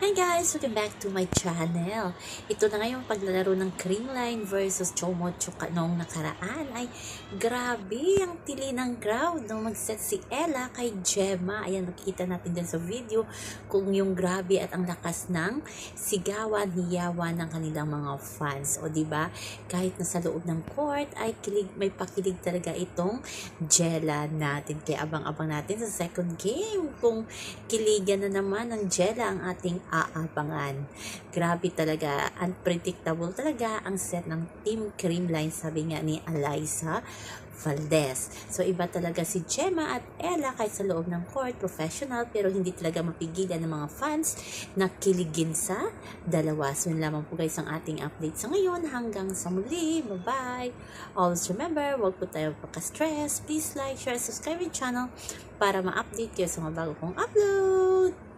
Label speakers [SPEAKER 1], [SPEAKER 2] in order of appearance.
[SPEAKER 1] Hi guys! Welcome back to my channel. Ito na ngayon paglalaro ng Creamline versus Chomo Chuka noong nakaraan. Ay, grabe ang tili ng crowd nung mag-set si Ella kay Gemma. Ayan, makikita natin din sa video kung yung grabe at ang lakas ng sigawan, hiyawan ng kanilang mga fans. O ba kahit nasa loob ng court ay kilig, may pakilig talaga itong Jella natin. Kaya abang-abang natin sa second game kung kiligan na naman ng Jella ang ating aabangan. Grabe talaga, unpredictable talaga ang set ng Team Creamline, sabi nga ni Eliza Valdez. So, iba talaga si Gemma at Ella kahit sa loob ng court, professional, pero hindi talaga mapigilan ng mga fans na kiligin sa dalawa. So, yun lamang po guys ang ating update sa ngayon. Hanggang sa muli. Bye-bye! Always remember, huwag po tayo pagka-stress. Please like, share, subscribe yung channel para ma-update kayo sa mga bago kong upload.